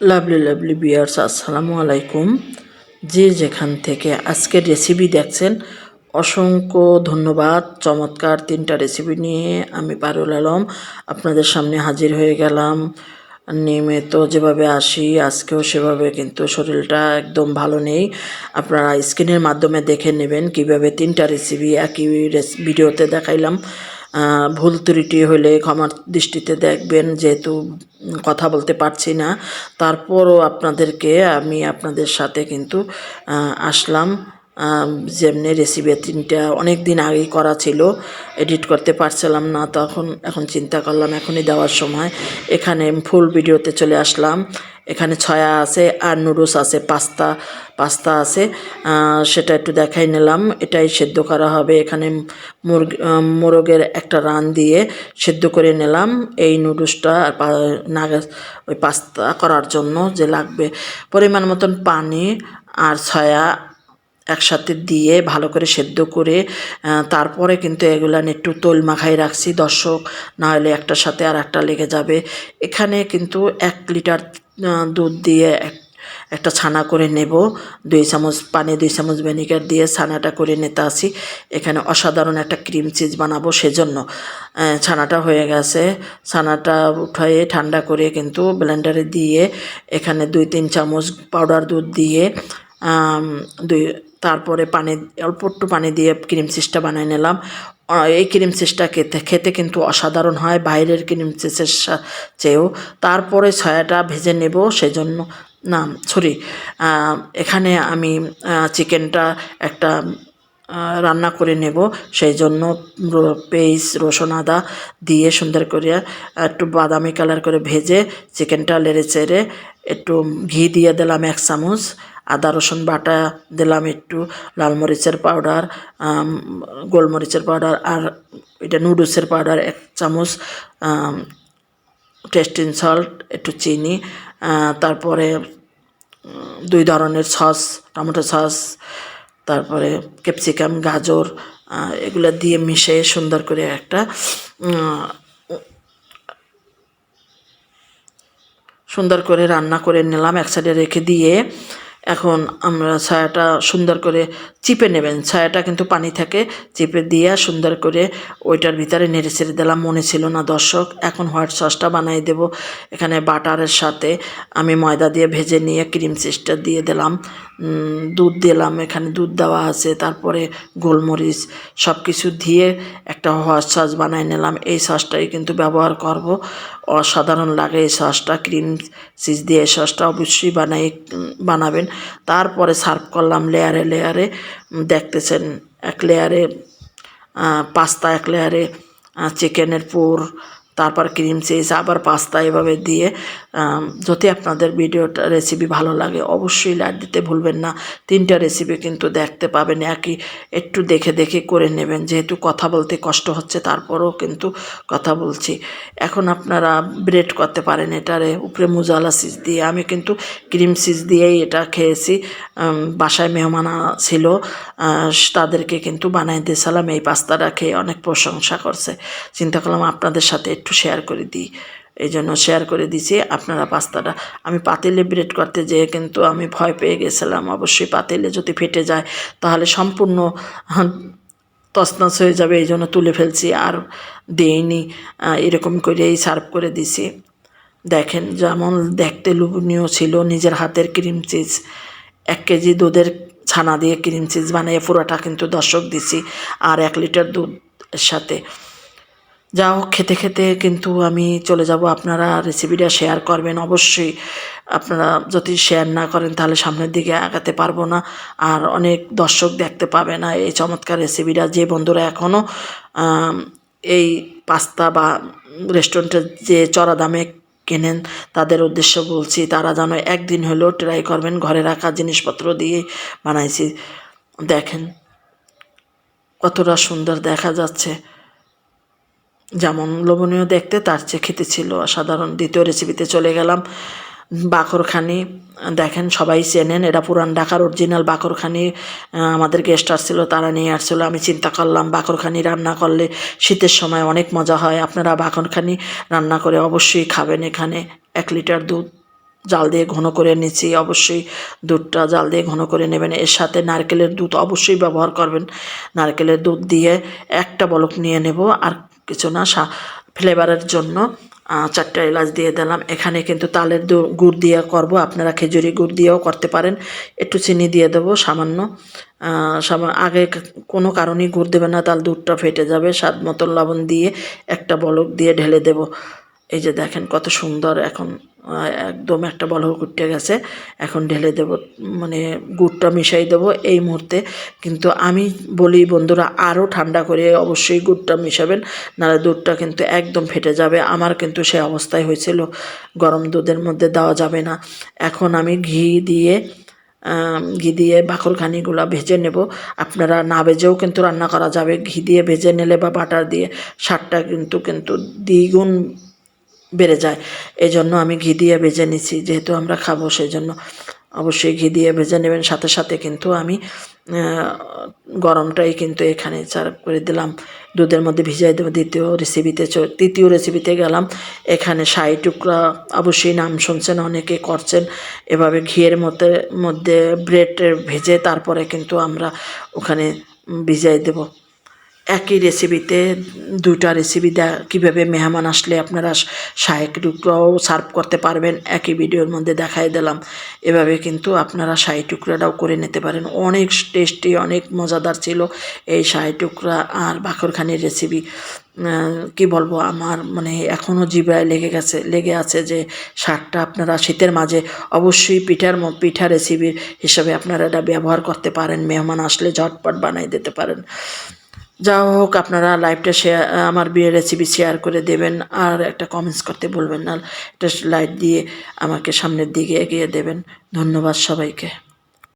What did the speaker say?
Lovely lovely বিয়ার্স, আসসালামু আলাইকুম। যে যেখান থেকে আজকের রেসিপি দেখছেন, অসংখ্য ধন্যবাদ। চমৎকার তিনটা রেসিপি নিয়ে আমি পারুল আলম আপনাদের সামনে হাজির হয়ে গেলাম। নিয়মিত যেভাবে আসি, আজকেও সেভাবে কিন্তু শরীরটা একদম ভালো নেই। আপনারা স্ক্রিনের মাধ্যমে দেখে নেবেন কীভাবে তিনটা রেসিপি একই ভিডিওতে দেখাইলাম। ভুল ত্রুটি হলে ক্ষমার দৃষ্টিতে দেখবেন যেহেতু কথা বলতে পারছি না। তারপরও আপনাদেরকে আমি আপনাদের সাথে কিন্তু আসলাম। যেমনি রেসিপি তিনটা অনেক দিন আগেই করা ছিল এডিট করতে পারছিলাম না তখন এখন চিন্তা করলাম এখনই দেওয়ার সময়। এখানে ফুল ভিডিওতে চলে আসলাম। এখানে ছয়া আছে আর নুডলস আছে, পাস্তা পাস্তা আছে। সেটা একটু দেখাই নিলাম। এটাই সেদ্ধ করা হবে। এখানে মুরগি মোরগের একটা রান দিয়ে সেদ্ধ করে নিলাম এই নুডলসটা নাগা ওই পাস্তা করার জন্য যে লাগবে। পরিমাণ মতন পানি আর ছয়া একসাথে দিয়ে ভালো করে সেদ্ধ করে তারপরে কিন্তু এগুলা একটু তোল মাখাই রাখছি। দর্শক না হলে একটার সাথে আর একটা লেগে যাবে। এখানে কিন্তু এক লিটার দুধ দিয়ে এক, একটা ছানা করে নেব। দুই চামচ পানি, দুই চামচ ভিনেগার দিয়ে ছানাটা করে নিতে আসি। এখানে অসাধারণ একটা ক্রিম চিজ বানাবো সেজন্য। ছানাটা হয়ে গেছে। ছানাটা উঠায়ে ঠান্ডা করে কিন্তু ব্লেন্ডারে দিয়ে এখানে দুই, তিন চামচ পাউডার দুধ দিয়ে দুই তারপরে পানি, অল্প একটু পানি দিয়ে ক্রিম চিজটা বানিয়ে নিলাম। এই ক্রিম চিজটা খেতে খেতে কিন্তু অসাধারণ হয়, বাইরের ক্রিম চিজের চেয়েও। তারপরে ছয়াটা ভেজে নেব, সেজন্য, না সরি এখানে আমি চিকেনটা একটা রান্না করে নেব সেই জন্য পেঁয়াজ, রসুন, আদা দিয়ে সুন্দর করে একটু বাদামি কালার করে ভেজে চিকেনটা লেড়ে চেড়ে একটু ঘি দিয়ে দিলাম এক চামচ। আদা, রসুন বাটা দিলাম একটু, লাল মরিচের পাউডার গোলমরিচের পাউডার আর এটা নুডলসের পাউডার এক চামচ টেস্টিং সল্ট একটু চিনি তারপরে দুই ধরনের সস, টমেটো সস, তারপরে ক্যাপসিকাম, গাজর এগুলো দিয়ে মিশিয়ে সুন্দর করে একটা সুন্দর করে রান্না করে নিলাম, এক সাইডে রেখে দিয়ে এখন আমরা ছায়াটা সুন্দর করে চিপে নেবেন। ছায়াটা কিন্তু পানি থাকে, চিপে দিয়ে সুন্দর করে ওইটার ভিতরে নেড়ে ছেড়ে দিলাম, মনে ছিল না দর্শক। এখন হোয়াইট সসটা বানিয়ে দেব। এখানে বাটারের সাথে আমি ময়দা দিয়ে ভেজে নিয়ে ক্রিম সিস্টার দিয়ে দিলাম। দুধ দিলাম, এখানে দুধ দেওয়া আছে। তারপরে গোলমরিচ সব কিছু দিয়ে একটা হোয়াইট সস বানিয়ে নিলাম। এই সসটাই কিন্তু ব্যবহার করব। অসাধারণ লাগে এই সসটা। ক্রিম চিজ দিয়ে এই সসটা অবশ্যই বানাই বানাবেন। তারপরে সার্ভ করলাম লেয়ারে লেয়ারে দেখতেছেন এক লেয়ারে পাস্তা এক লেয়ারে চিকেনের পুর তারপর ক্রিম চিজ আবার পাস্তা এভাবে দিয়ে যদি আপনাদের ভিডিওটা রেসিপি ভালো লাগে অবশ্যই লাইক দিতে ভুলবেন না। তিনটা রেসিপি কিন্তু দেখতে পাবেন, একই একটু দেখে দেখে করে নেবেন। যেহেতু কথা বলতে কষ্ট হচ্ছে, তারপরেও কিন্তু কথা বলছি। এখন আপনারা ব্রেড করতে পারেন, এটারে উপরে মুজালা সিজ দিয়ে। আমি কিন্তু ক্রিম সিজ দিয়েই এটা খেয়েছি। বাসায় মেহমানা ছিল তাদেরকে কিন্তু বানাই দিয়েছিলাম এই পাস্তাটা খেয়ে অনেক প্রশংসা করছে। চিন্তা করলাম আপনাদের সাথে একটু শেয়ার করে দিই। এই জন্য শেয়ার করে দিছি আপনারা পাস্তাটা। আমি পাতিলে ব্রেড করতে যেয়ে কিন্তু আমি ভয় পেয়ে গেছিলাম। অবশ্যই পাতিলে যদি ফেটে যায় তাহলে সম্পূর্ণ হাঁ, তছনছ হয়ে যাবে। এই জন্য তুলে ফেলছি আর দেইনি। এরকম করেই সার্ভ করে দিছি। দেখেন যেমন দেখতে লোভনীয় ছিল নিজের হাতের ক্রিম চিজ এক কেজি দুধের ছানা দিয়ে ক্রিম চিজ বানিয়ে পুরোটা কিন্তু দর্শক দিছি আর এক লিটার দুধের সাথে। যা হোক, খেতে খেতে কিন্তু আমি চলে যাব। আপনারা রেসিপিটা শেয়ার করবেন অবশ্যই। আপনারা যদি শেয়ার না করেন, তাহলে সামনের দিকে আগাতে পারব না। আর অনেক দর্শক দেখতে পাবে না এই চমৎকার রেসিপিটা যে বন্ধুরা এখনও এই পাস্তা বা রেস্টুরেন্টের যে চড়া দামে কেনেন, তাদের উদ্দেশ্য বলছি, তারা যেন একদিন হলেও ট্রাই করবেন। ঘরে রাখা জিনিসপত্র দিয়ে বানাইছি। দেখেন কতটা সুন্দর দেখা যাচ্ছে। যেমন লোভনীয় দেখতে, তার চেয়ে খেতে ছিল সাধারণ দ্বিতীয় রেসিপিতে চলে গেলাম, বাকরখানি। দেখেন, সবাই চেনেন এটা পুরান ঢাকার অরিজিনাল বাকরখানি। আমাদের গেস্ট আসছিল তারা নিয়ে আসছিল। আমি চিন্তা করলাম, বাকরখানি রান্না করলে শীতের সময় অনেক মজা হয়। আপনারা বাকরখানি রান্না করে অবশ্যই খাবেন এখানে। এক লিটার দুধ জাল দিয়ে ঘন করে নিচ্ছি। অবশ্যই দুধটা জাল দিয়ে ঘন করে নেবেন। এর সাথে নারকেলের দুধ অবশ্যই ব্যবহার করবেন। নারকেলের দুধ দিয়ে একটা বলক নিয়ে নেব। আর কিছু না ফ্লেভারের জন্য চারটা এলাচ দিয়ে দিলাম। এখানে কিন্তু তালের গুড় দিয়ে করব। আপনারা খেজুরি গুড় দিয়েও করতে পারেন। একটু চিনি দিয়ে দেবো সামান্য। আগে কোনো কারণেই গুড় দেবে না, তাল দুধটা ফেটে যাবে। স্বাদ মতন লবণ দিয়ে একটা বলক দিয়ে ঢেলে দেব। এই যে দেখেন কত সুন্দর এখন একদম একটা বলক উঠে গেছে। এখন ঢেলে দেব মানে গুড়টা মিশাই দেবো এই মুহূর্তে। কিন্তু আমি বলি, বন্ধুরা আরও ঠান্ডা করে অবশ্যই গুড়টা মিশাবেন, নাহলে দুধটা কিন্তু একদম ফেটে যাবে। আমার কিন্তু সে অবস্থায় হয়েছিল, গরম দুধের মধ্যে দেওয়া যাবে না। এখন আমি ঘি দিয়ে ঘি দিয়ে বাকরখানিগুলো ভেজে নেব। আপনারা না ভেজেও কিন্তু রান্না করা যাবে। ঘি দিয়ে ভেজে নিলে বা বাটার দিয়ে, স্বাদটা কিন্তু কিন্তু দ্বিগুণ বেড়ে যায়। এই জন্য আমি ঘি দিয়ে ভেজে নিচ্ছি যেহেতু আমরা খাব সেই জন্য অবশ্যই ঘি দিয়ে ভেজে নেবেন। সাথে সাথে কিন্তু আমি গরমটাই কিন্তু এখানে সার্ভ করে দিলাম। দুধের মধ্যে ভিজাই দেবো। দ্বিতীয় রেসিপিতে তৃতীয় রেসিপিতে গেলাম। এখানে শাহি টুকরা অবশ্যই নাম শুনছেন, অনেকে করছেন। এভাবে ঘিয়ের মধ্যে মধ্যে ব্রেড ভেজে তারপরে কিন্তু আমরা ওখানে ভিজাই দেবো। একই রেসিপিতে দুইটা রেসিপি দা কীভাবে মেহমান আসলে আপনারা শায়েক টুকরাও সার্ভ করতে পারবেন, একই ভিডিওর মধ্যে দেখাই দিলাম। এভাবে কিন্তু আপনারা শাহি টুকরাটাও করে নিতে পারেন। অনেক টেস্টি অনেক মজাদার ছিল এই শাহি টুকরা আর বাকরখানির রেসিপি কি বলব, আমার মানে এখনও জিব্রায় লেগে গেছে, লেগে আছে যে শাকটা আপনারা শীতের মাঝে অবশ্যই পিঠার পিঠা রেসিপি হিসাবে আপনারা এটা ব্যবহার করতে পারেন, মেহমান আসলে ঝটপট বানাই দিতে পারেন। যা হোক আপনারা লাইভটা শেয়ার আমার বিয়ের রেসিপি শেয়ার করে দেবেন আর একটা কমেন্টস করতে বলবেন না। একটা লাইট দিয়ে আমাকে সামনের দিকে এগিয়ে দেবেন। ধন্যবাদ সবাইকে।